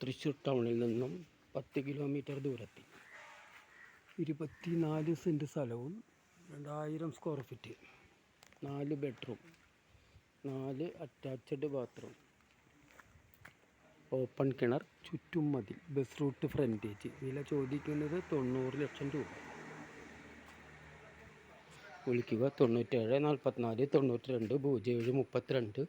തൃശ്ശൂർ ടൗണിൽ നിന്നും പത്ത് കിലോമീറ്റർ ദൂരത്തിൽ. ഇരുപത്തിനാല് സെന്റ് സ്ഥലവും രണ്ടായിരം സ്ക്വയർ ഫീറ്റ് നാല് ബെഡ്റൂം നാല് അറ്റാച്ച്ഡ് ബാത്റൂം ഓപ്പൺ കിണർ ചുറ്റും മതിൽ ബസ് റൂട്ട് ഫ്രണ്ടേജ് വില ചോദിക്കുന്നത് തൊണ്ണൂറ് ലക്ഷം രൂപ. വിളിക്കുക തൊണ്ണൂറ്റേഴ് നാൽപ്പത്തിനാല് തൊണ്ണൂറ്റി രണ്ട് പൂജ്യം ഏഴ് മുപ്പത്തിരണ്ട്.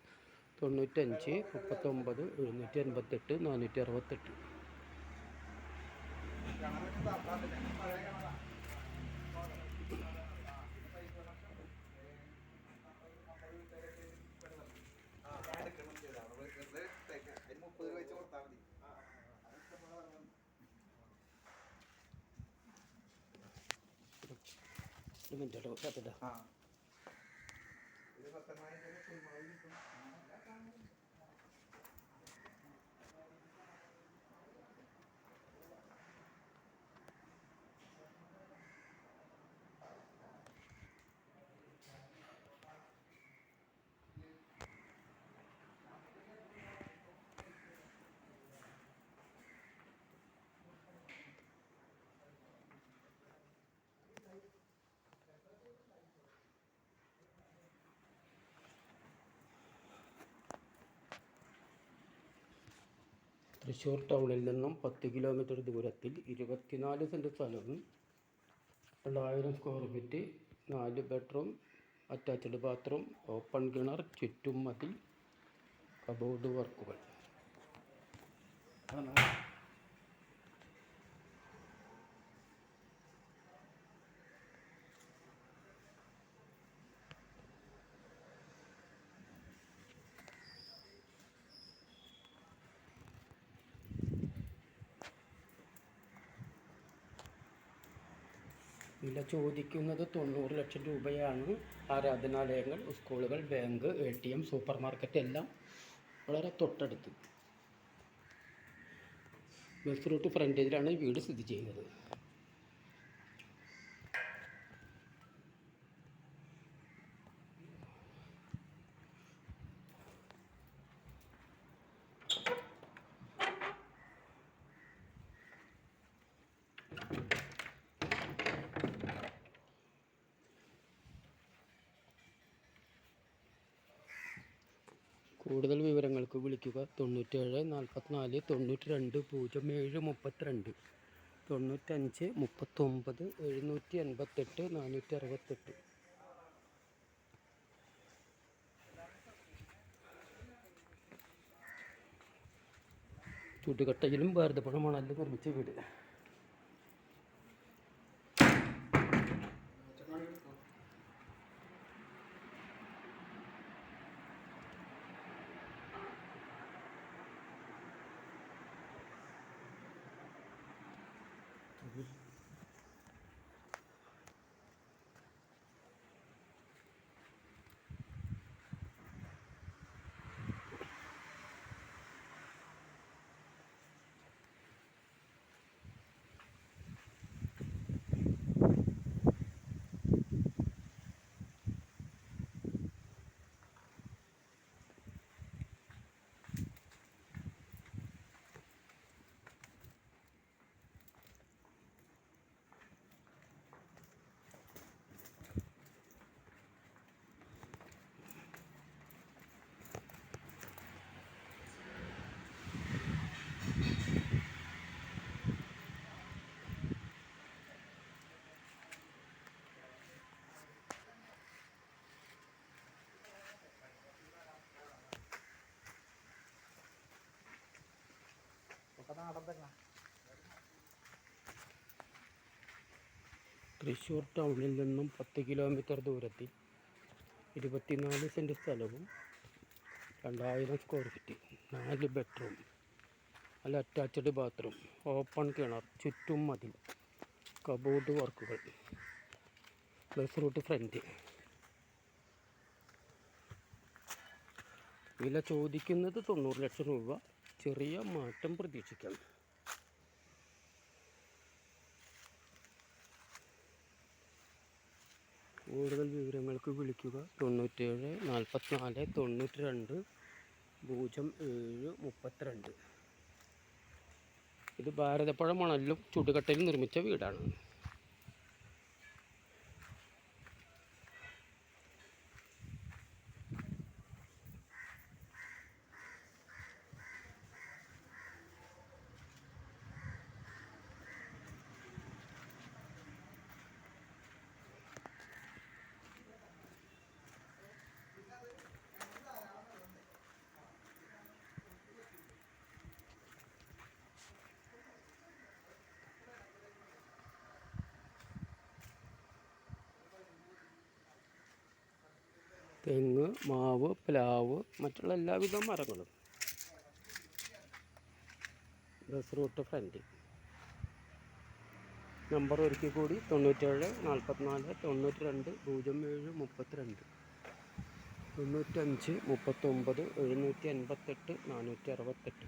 തൊണ്ണൂറ്റഞ്ച് മുപ്പത്തൊമ്പത് എഴുന്നൂറ്റി എൺപത്തെട്ട് നാനൂറ്റി അറുപത്തെട്ട് മുപ്പത് രൂപ വെച്ച് കൊടുത്താൽ മതി ഒരു മിനിറ്റ് കേട്ടോ കേട്ടോ ആ. ഇത് പത്തെണ്ണായിരം രൂപ കുരുമുളക് കിട്ടും തൃശ്ശൂർ ടൗണിൽ നിന്നും പത്ത് കിലോമീറ്റർ ദൂരത്തിൽ ഇരുപത്തിനാല് സെന്റ് സ്ഥലവും രണ്ടായിരം സ്ക്വയർ ഫീറ്റ് നാല് ബെഡ്റൂം അറ്റാച്ച്ഡ് ബാത്റൂം ഓപ്പൺ കിണർ ചുറ്റും മതിൽ കബോർഡ് വർക്കുകൾ വില ചോദിക്കുന്നത് തൊണ്ണൂറ് ലക്ഷം രൂപയാണ്. ആരാധനാലയങ്ങൾ സ്കൂളുകൾ bank A T M super market എല്ലാം വളരെ തൊട്ടടുത്ത്. ബസ് റൂട്ട് ഫ്രണ്ടേജിലാണ് ഈ വീട് സ്ഥിതി ചെയ്യുന്നത്. കൂടുതൽ വിവരങ്ങൾക്ക് വിളിക്കുക. തൊണ്ണൂറ്റേഴ് നാൽപ്പത്തിനാല് തൊണ്ണൂറ്റി രണ്ട് പൂജ്യം ഏഴ് മുപ്പത്തിരണ്ട്. തൊണ്ണൂറ്റഞ്ച് മുപ്പത്തൊമ്പത് എഴുന്നൂറ്റി എൺപത്തെട്ട് നാനൂറ്റി അറുപത്തെട്ട് ചുട്ടുകട്ടയിലും ഭാരതപ്പുഴ മണലിൽ നിർമ്മിച്ച വീട്. Teşekkür. തൃശ്ശൂർ ടൗണിൽ നിന്നും പത്ത് കിലോമീറ്റർ ദൂരത്തിൽ ഇരുപത്തിനാല് സെന്റ് സ്ഥലവും രണ്ടായിരം സ്ക്വയർ ഫീറ്റ് നാല് ബെഡ്റൂം അല്ല അറ്റാച്ച്ഡ് ബാത്റൂം ഓപ്പൺ കിണർ ചുറ്റും മതിൽ കബോർഡ് വർക്കുകൾ ബസ് റൂട്ട് ഫ്രണ്ട് വില ചോദിക്കുന്നത് തൊണ്ണൂറ് ലക്ഷം രൂപ. ചെറിയ മാറ്റം പ്രതീക്ഷിക്കാം. കൂടുതൽ വിവരങ്ങൾക്ക് വിളിക്കുക. തൊണ്ണൂറ്റേഴ് നാൽപ്പത്തിനാല് തൊണ്ണൂറ്റി രണ്ട് പൂജ്യം ഏഴ് മുപ്പത്തിരണ്ട്. ഇത് ഭാരതപ്പുഴ മണലിലും ചുടുകട്ടയിൽ നിർമ്മിച്ച വീടാണ്. തെങ്ങ് മാവ് പ്ലാവ് മറ്റുള്ള എല്ലാവിധ മരങ്ങളും. ബസ് റൂട്ട് ഫ്രണ്ട് നമ്പർ ഒരിക്കൽ കൂടി. തൊണ്ണൂറ്റേഴ് നാൽപ്പത്തിനാല് തൊണ്ണൂറ്റി രണ്ട് പൂജ്യം ഏഴ് മുപ്പത്തിരണ്ട്. തൊണ്ണൂറ്റഞ്ച് മുപ്പത്തൊമ്പത് എഴുന്നൂറ്റി എൺപത്തെട്ട് നാനൂറ്റി അറുപത്തെട്ട്.